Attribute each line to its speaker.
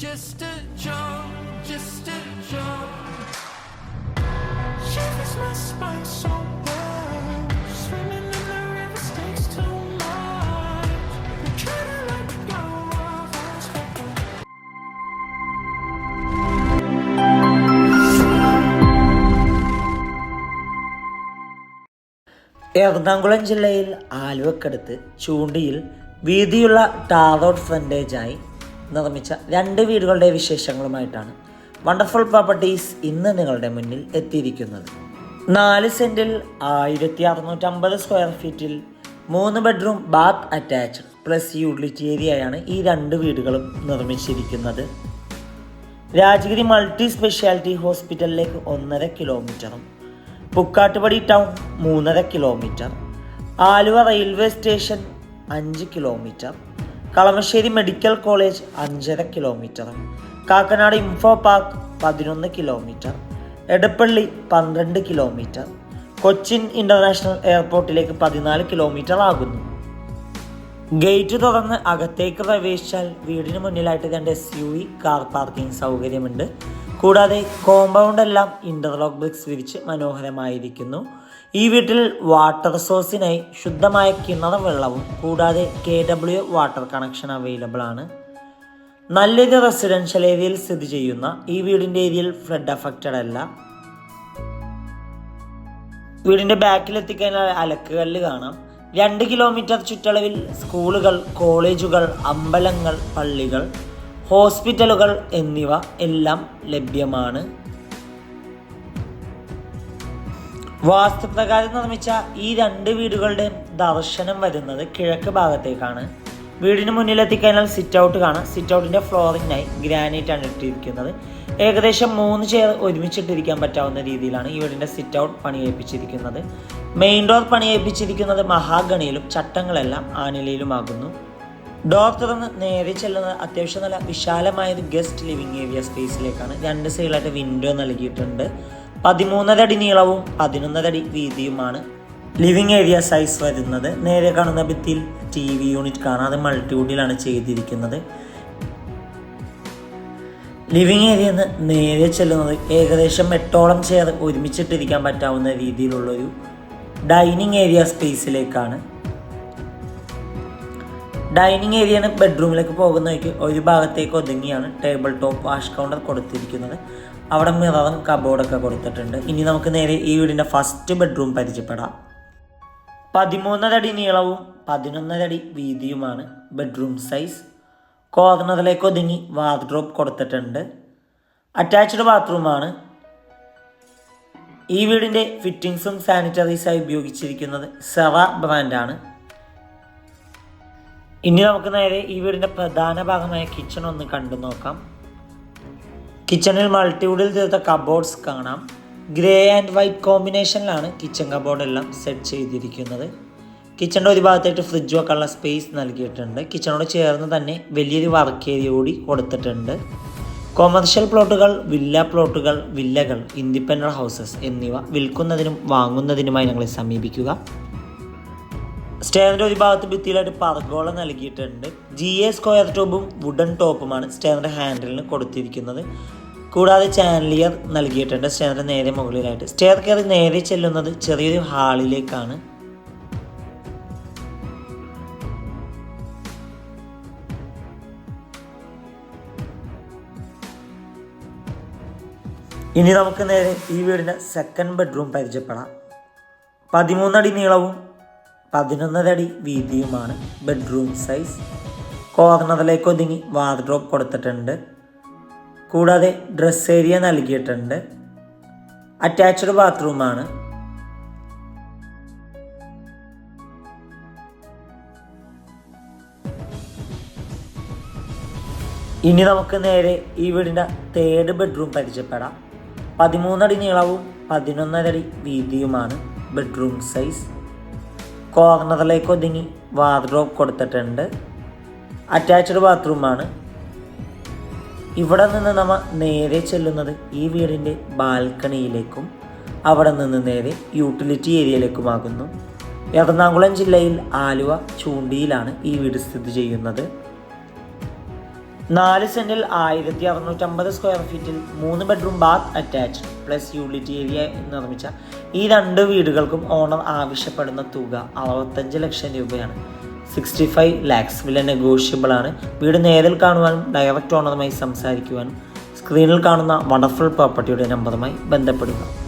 Speaker 1: just a jump, just a jump. Shivers my spine so bad. Swimming in the river stakes too much. I'm trying to let go of what's.
Speaker 2: Ernakulam ജില്ലയിൽ ആലുവക്കടുത്ത് ചൂണ്ടിയിൽ വീതിയുള്ള tarot ഫ്രണ്ടേജായി നിർമ്മിച്ച രണ്ട് വീടുകളുടെ വിശേഷങ്ങളുമായിട്ടാണ് wonderful properties ഇന്ന് നിങ്ങളുടെ മുന്നിൽ എത്തിയിരിക്കുന്നത്. നാല് സെന്റിൽ ആയിരത്തി അറുന്നൂറ്റമ്പത് സ്ക്വയർ ഫീറ്റിൽ മൂന്ന് bedroom bath attached plus utility ഏരിയയാണ് ഈ രണ്ട് വീടുകളും നിർമ്മിച്ചിരിക്കുന്നത്. രാജഗിരി മൾട്ടി സ്പെഷ്യാലിറ്റി ഹോസ്പിറ്റലിലേക്ക് ഒന്നര കിലോമീറ്ററും പുക്കാട്ടുപടി ടൗൺ മൂന്നര കിലോമീറ്റർ ആലുവ റെയിൽവേ സ്റ്റേഷൻ അഞ്ച് കിലോമീറ്റർ കളമശ്ശേരി മെഡിക്കൽ കോളേജ് അഞ്ചര കിലോമീറ്റർ കാക്കനാട് ഇൻഫോ പാർക്ക് പതിനൊന്ന് കിലോമീറ്റർ എടപ്പള്ളി പന്ത്രണ്ട് കിലോമീറ്റർ കൊച്ചിൻ ഇന്റർനാഷണൽ എയർപോർട്ടിലേക്ക് പതിനാല് കിലോമീറ്റർ ആകുന്നു. ഗേറ്റ് തുറന്ന് അകത്തേക്ക് പ്രവേശിച്ചാൽ വീടിന് മുന്നിലായിട്ട് രണ്ട് S U V car parking സൗകര്യമുണ്ട്. കൂടാതെ കോമ്പൗണ്ട് എല്ലാം ഇന്റർലോക്ക് ബ്രിക്സ് വിരിച്ച് മനോഹരമായിരിക്കുന്നു. ഈ വീട്ടിൽ വാട്ടർ സോഴ്സിനായി ശുദ്ധമായ കിണർ വെള്ളവും കൂടാതെ K W water connection available ആണ്. നല്ലൊരു റെസിഡൻഷ്യൽ ഏരിയയിൽ സ്ഥിതി ചെയ്യുന്ന ഈ വീടിന്റെ ഏരിയയിൽ ഫ്ലഡ് അഫക്റ്റഡ് അല്ല. വീടിന്റെ ബാക്കിൽ എത്തിക്കഴിഞ്ഞാൽ അലക്കുകല്ല് കാണാം. രണ്ട് കിലോമീറ്റർ ചുറ്റളവിൽ സ്കൂളുകൾ കോളേജുകൾ അമ്പലങ്ങൾ പള്ളികൾ ഹോസ്പിറ്റലുകൾ എന്നിവ എല്ലാം ലഭ്യമാണ്. വാസ്തുപ്രകാരം നിർമ്മിച്ച ഈ രണ്ട് വീടുകളുടെയും ദർശനം വരുന്നത് കിഴക്ക് ഭാഗത്തേക്കാണ്. വീടിന് മുന്നിലെത്തിക്കഴിഞ്ഞാൽ സിറ്റ് ഔട്ട് കാണാം. സിറ്റ് ഔട്ടിന്റെ ഫ്ലോറിങ്ങിനായി ഗ്രാനൈറ്റ് ആണ് ഇട്ടിരിക്കുന്നത്. ഏകദേശം മൂന്ന് ചെയർ ഒരുമിച്ചിട്ടിരിക്കാൻ പറ്റാവുന്ന രീതിയിലാണ് ഈ വീടിന്റെ സിറ്റ് ഔട്ട് പണിയേൽപ്പിച്ചിരിക്കുന്നത്. മെയിൻ ഡോർ പണിയേൽപ്പിച്ചിരിക്കുന്നത് മഹാഗണിയിലും ചട്ടങ്ങളെല്ലാം ആനിലയിലുമാകുന്നു. ഡോർ തുറന്ന് നേരെ ചെല്ലുന്നത് അത്യാവശ്യം നല്ല വിശാലമായ ഒരു ഗസ്റ്റ് ലിവിംഗ് ഏരിയ സ്പേസിലേക്കാണ്. രണ്ട് സൈഡിലായിട്ട് വിൻഡോ നൽകിയിട്ടുണ്ട്. പതിമൂന്നര അടി നീളവും പതിനൊന്നരടി വീതിയുമാണ്. ലിവിംഗ് ഏരിയ സൈസ് വരുന്നത് നേരെ കാണുന്ന ഭിത്തിയിൽ ടി വി യൂണിറ്റ് കാണാതെ മൾട്ടിവുഡിലാണ് ചെയ്തിരിക്കുന്നത്. ലിവിംഗ് ഏരിയ നിന്ന് നേരെ ചെല്ലുന്നത് ഏകദേശം എട്ടോളം ചെയർ ഒരുമിച്ചിട്ടിരിക്കാൻ പറ്റാവുന്ന രീതിയിലുള്ളൊരു ഡൈനിങ് ഏരിയ സ്പേസിലേക്കാണ് ഡൈനിങ് ഏരിയയാണ് ബെഡ്റൂമിലേക്ക് പോകുന്നവയ്ക്ക് ഒരു ഭാഗത്തേക്ക് ഒതുങ്ങിയാണ് ടേബിൾ ടോപ്പ് വാഷ് കൗണ്ടർ കൊടുത്തിരിക്കുന്നത്. അവിടെ മിററും കബോർഡൊക്കെ കൊടുത്തിട്ടുണ്ട്. ഇനി നമുക്ക് നേരെ ഈ വീടിന്റെ ഫസ്റ്റ് ബെഡ്റൂം പരിചയപ്പെടാം. പതിമൂന്നരടി നീളവും പതിനൊന്നരടി വീതിയുമാണ് ബെഡ്റൂം സൈസ് കോർണറിലേക്ക് ഒതുങ്ങി വാർഡ്രോപ്പ് കൊടുത്തിട്ടുണ്ട്. അറ്റാച്ച്ഡ് ബാത്റൂമാണ് ഈ വീടിന്റെ ഫിറ്റിങ്സും സാനിറ്ററീസായി ഉപയോഗിച്ചിരിക്കുന്നത് സെറ ബ്രാൻഡാണ് ഇനി നമുക്ക് നേരെ ഈ വീടിന്റെ പ്രധാന ഭാഗമായ കിച്ചൺ ഒന്ന് കണ്ടു നോക്കാം. കിച്ചണിൽ മൾട്ടിവുഡിൽ തീർത്ത കബോർഡ്സ് കാണാം. ഗ്രേ ആൻഡ് വൈറ്റ് കോമ്പിനേഷനിലാണ് കിച്ചൺ കബോർഡ് എല്ലാം സെറ്റ് ചെയ്തിരിക്കുന്നത്. കിച്ചണിന്റെ ഒരു ഭാഗത്തായിട്ട് ഫ്രിഡ്ജ് വെക്കാനുള്ള സ്പേസ് നൽകിയിട്ടുണ്ട്. കിച്ചണോട് ചേർന്ന് തന്നെ വലിയൊരു വർക്ക് ഏരിയ കൂടി കൊടുത്തിട്ടുണ്ട്. കൊമേർഷ്യൽ പ്ലോട്ടുകൾ വില്ല പ്ലോട്ടുകൾ വില്ലകൾ ഇൻഡിപെൻഡന്റ് ഹൗസസ് എന്നിവ വിൽക്കുന്നതിനും വാങ്ങുന്നതിനുമായി ഞങ്ങളെ സമീപിക്കുക. സ്റ്റേറിന്റെ ഒരു ഭാഗത്ത് ഭിത്തിയിലായിട്ട് പർഗോള നൽകിയിട്ടുണ്ട്. ജി എ സ്ക്വയർ ടോപ്പും വുഡൻ ടോപ്പുമാണ് സ്റ്റേറിന്റെ ഹാൻഡിലിന് കൊടുത്തിരിക്കുന്നത്. കൂടാതെ ചാനലിയർ നൽകിയിട്ടുണ്ട് സ്റ്റേറിന്റെ നേരെ മുകളിലായിട്ട്. സ്റ്റെയർ കയറി നേരെ ചെല്ലുന്നത് ചെറിയൊരു ഹാളിലേക്കാണ്. ഇനി നമുക്ക് നേരെ ഈ വീടിന്റെ സെക്കൻഡ് ബെഡ്റൂം പരിചയപ്പെടാം. പതിമൂന്നടി നീളവും പതിനൊന്നര അടി വീതിയുമാണ് ബെഡ്റൂം സൈസ് കോർണറിലേക്ക് ഒതുങ്ങി വാർഡ്രോബ് കൊടുത്തിട്ടുണ്ട്. കൂടാതെ ഡ്രസ് ഏരിയ നൽകിയിട്ടുണ്ട്. അറ്റാച്ച്ഡ് ബാത്റൂമാണ് ഇനി നമുക്ക് നേരെ ഈ വീടിന്റെ തേർഡ് ബെഡ്റൂം പരിചയപ്പെടാം. പതിമൂന്നടി നീളവും പതിനൊന്നരടി വീതിയുമാണ് ബെഡ്റൂം സൈസ് കോർണറിലേക്ക് ഒതുങ്ങി വാർഡ്രോബ് കൊടുത്തിട്ടുണ്ട്. അറ്റാച്ച്ഡ് ബാത്റൂമാണ് ഇവിടെ നിന്ന് നമ്മൾ നേരെ ചെല്ലുന്നത് ഈ വീടിന്റെ ബാൽക്കണിയിലേക്കും അവിടെ നിന്ന് നേരെ യൂട്ടിലിറ്റി ഏരിയയിലേക്കുമാകുന്നു എറണാകുളം ജില്ലയിൽ ആലുവ ചൂണ്ടിയിലാണ് ഈ വീട് സ്ഥിതി ചെയ്യുന്നത്. നാല് സെന്റിൽ ആയിരത്തി അറുന്നൂറ്റമ്പത് സ്ക്വയർ ഫീറ്റിൽ മൂന്ന് bedroom bath attached plus unit area നിർമ്മിച്ച ഈ രണ്ട് വീടുകൾക്കും ഓണർ ആവശ്യപ്പെടുന്ന തുക അറുപത്തഞ്ച് ലക്ഷം രൂപയാണ്. സിക്സ്റ്റി ഫൈവ് ലാക്സ് വില നെഗോഷ്യബിൾ ആണ്. വീട് നേരിൽ കാണുവാനും ഡയറക്റ്റ് ഓണറുമായി സംസാരിക്കുവാനും സ്ക്രീനിൽ കാണുന്ന വണ്ടർഫുൾ പ്രോപ്പർട്ടിയുടെ നമ്പറുമായി ബന്ധപ്പെടുക.